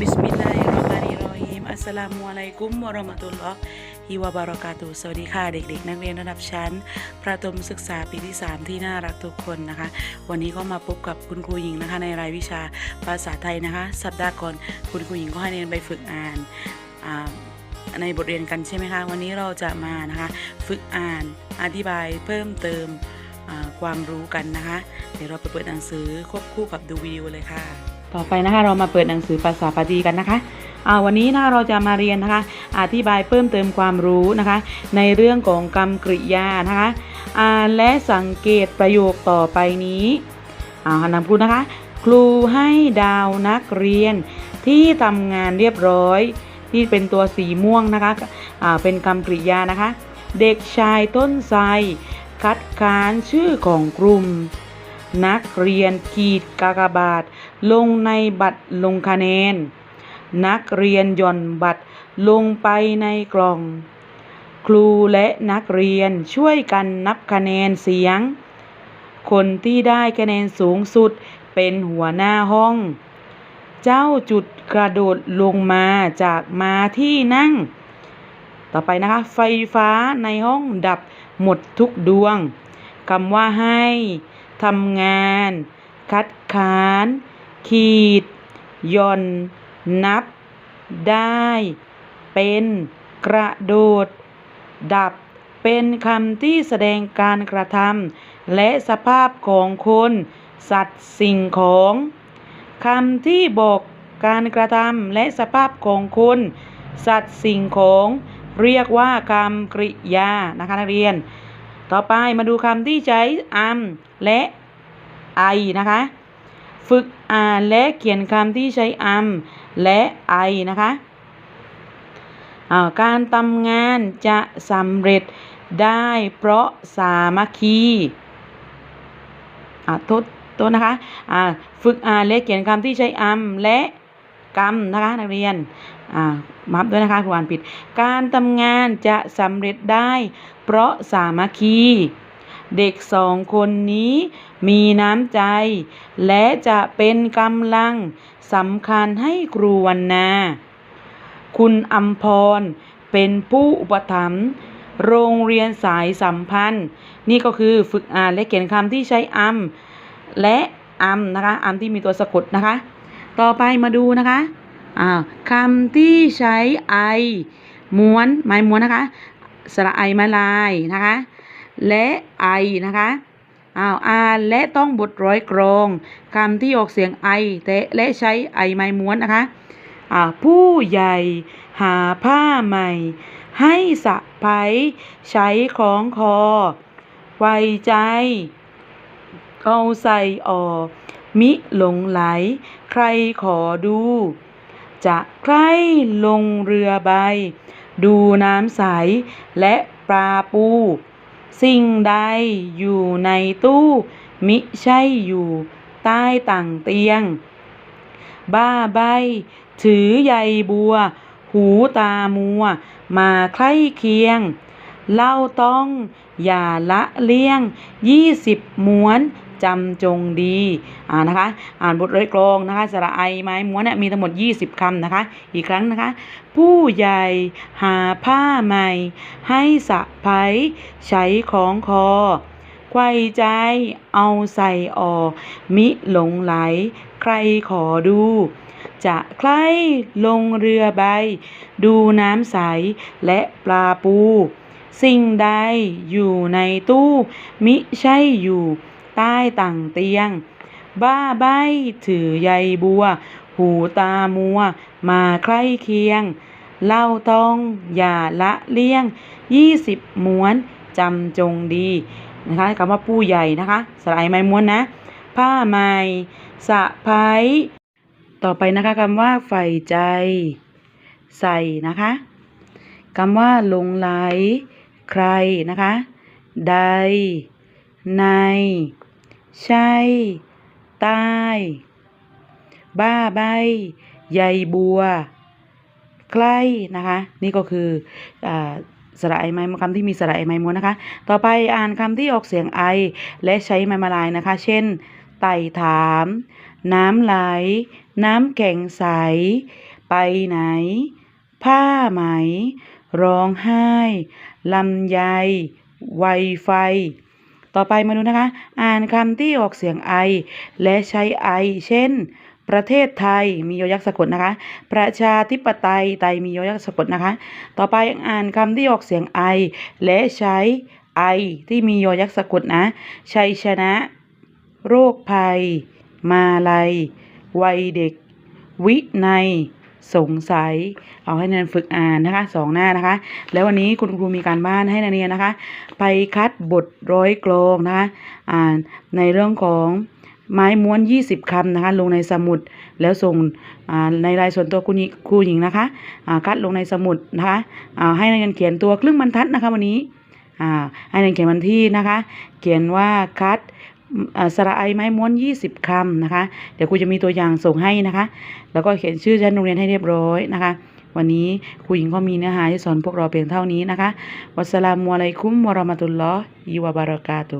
บิสมิลลาฮิรเราะห์มานิรเราะฮีมอัสสลามุอะลัยกุมวะเราะมะตุลลอฮิวะบารอกาตุสวัสดีค่ะ เด็กๆ นักเรียนระดับชั้น ประถมศึกษาปีที่ 3 ที่น่ารักทุกคนนะคะ วันนี้ก็มาพบกับคุณครูหญิงนะคะ ในรายวิชาภาษาไทยนะคะ สัปดาห์ก่อนคุณครูหญิงก็ให้เรียนไปฝึกอ่านในบทเรียนกันใช่ไหมคะ วันนี้เราจะมานะคะ ฝึกอ่านอธิบายเพิ่มเติมความรู้กันนะคะ เดี๋ยวเราไปเปิดหนังสือควบคู่กับดูวิดีโอเลยค่ะ ต่อไปนะคะเรามาเปิดหนังสือภาษาปาจีกันนะคะวันนี้นะเราจะมาเรียนนะคะอธิบายเพิ่มเติมความรู้นะคะ ในเรื่องของกรรมกริยานะคะอ่านและสังเกตประโยคต่อไปนี้อ่านำครูนะคะ ครูให้ดาวนักเรียนที่ทำงานเรียบร้อย ที่เป็นตัวสีม่วงนะคะอ่าเป็นกรรมกริยานะคะ เด็กชายต้นไทรคัดค้านชื่อของกลุ่ม นักเรียนขีดกากบาท ลงในบัตรลงคะแนน นักเรียนหย่อนบัตรลงไปในกล่อง ครูและนักเรียนช่วยกันนับคะแนนเสียง คนที่ได้คะแนนสูงสุดเป็นหัวหน้าห้อง เจ้าจุดกระโดดลงมาจากมาที่นั่ง ต่อไปนะคะ ไฟฟ้าในห้องดับหมดทุกดวงคำว่าให้ ทำงาน คัดค้าน ขีดย่อน นับ ได้ เป็น กระโดด ดับ เป็นคำที่แสดงการกระทำและสภาพของคน สัตว์สิ่งของคำที่บอกการกระทำและสภาพของคนสัตว์สิ่งของ เรียกว่าคำกริยานะคะนักเรียน ต่อไปมาดูคำที่ใช้อัมและไอนะคะ ฝึกอ่านและเขียนคำที่ใช้อัมและไอนะคะอ่าการทำงานจะสำเร็จได้เพราะสามัคคีอ่าโทษโทษนะคะอ่าฝึกอ่านและเขียนคำที่ใช้อัมและกรรมนะคะนักเรียน มับด้วยนะคะครูอ่านผิด การทำงานจะสำเร็จได้ เพราะสามัคคี เด็กสองคนนี้มีน้ำใจ และจะเป็นกำลังสำคัญให้ครูวันนา คุณอัมพรเป็นผู้อุปถัมภ์โรงเรียนสายสัมพันธ์ นี่ก็คือฝึกอ่านและเขียนคำที่ใช้อัมและอัมนะคะอัมที่มีตัวสะกดนะคะ ต่อไปมาดูนะคะ อาคำที่ใช้ไอม้วนไม้ม้วนนะคะสระไอม้ลายนะคะและไอนะคะอ้าวอ่านและต้องบทร้อยกรองคำที่ออกเสียงไอแต่และใช้ไอไม้ม้วนนะคะอ่าผู้ใหญ่หาผ้าใหม่ ให้สะพ้ยใช้ของคอ ไว้ใจ เอาใส่ออกมิหลงไหล ใครขอดู จะใครลงเรือใบ ดูน้ำใสและปลาปู สิ่งใดอยู่ในตู้ มิใช่อยู่ใต้ต่างเตียง บ้าใบ ถือใยบัว หูตามัว มาใคร่เคียง เล่าต้องอย่าละเลี่ยงยี่สิบม้วน จำจงดีอ่านะคะ อ่านบทเรียกรองนะคะสระไอไม้ม้วนเนี่ยมีทั้งหมด 20คำนะคะ อีกครั้งนะคะ ผู้ใหญ่หาผ้าใหม่ ให้สะพ้ยใช้ของคอไขว้ใจเอาใส่ออก มิหลงไหล ใครขอดู จะใครลงเรือใบ ดูน้ำใส และปลาปู สิ่งใดอยู่ในตู้ มิใช่อยู่ ใต้ต่างเตียง บ้าใบถือใยบัว หูตามัว มาใคร่เคียง เล่าต้องอย่าละเลี่ยงยี่สิบม้วนจำจงดีนะคะคำว่าผู้ใหญ่นะคะสลายไม้ม้วนนะ ผ้าใหม่สะพ้ายต่อไปนะคะคำว่าใฝ่ใจ ใส่นะคะคำว่าลงไหล ใครนะคะ ใด ใน ใช่ใต้บ้าใบใยบัว ใกล้นะคะ นี่ก็คืออาสระไอไม้คำที่มีสระไอไม้ม้วนนะคะ ต่อไปอ่านคำที่ออกเสียงไอ และใช้ไม้มาลายนะคะ เช่น ไต่ถาม น้ำไหล น้ำแข็งใส ไปไหน ผ้าไหม ร้องไห้ลำไยไวไฟ ต่อไปมาดูนะคะ อ่านคำที่ออกเสียงไอ และใช้ไอ เช่น ประเทศไทยมียอยักษ์สะกดนะคะ ประชาธิปไตยไตยมียอยักษ์สะกดนะคะ ต่อไปอ่านคำที่ออกเสียงไอ และใช้ไอที่มียอยักษ์สะกดนะ ชัยชนะ โรคภัย มาลัย วัยเด็ก วินัย สงสัย เอาให้นักเรียนฝึกอ่านนะคะสองหน้านะคะ แล้ววันนี้คุณครูมีการบ้านให้นักเรียนนะคะ ไปคัดบทร้อยกลองนะคะอ่านในเรื่องของไม้ม้วน 20คำนะคะ ลงในสมุดแล้วส่งในรายส่วนตัวคุณครูหญิงนะคะคัดลงในสมุดนะคะให้นักเรียนเขียนตัวครึ่งบรรทัดนะคะวันนี้ให้นักเรียนเขียนวันที่นะคะ เขียนว่าคัด สระไอไม้ม้วน 20คำนะคะ เดี๋ยวครูจะมีตัวอย่างส่งให้นะคะ แล้วก็เขียนชื่อชั้นโรงเรียนให้เรียบร้อยนะคะ วันนี้ครูหญิงก็มีเนื้อหาที่สอนพวกเราเพียงเท่านี้นะคะ วัสลามุอะลัยคุมวะราะมะตุลลอฮิวะบารากาตุ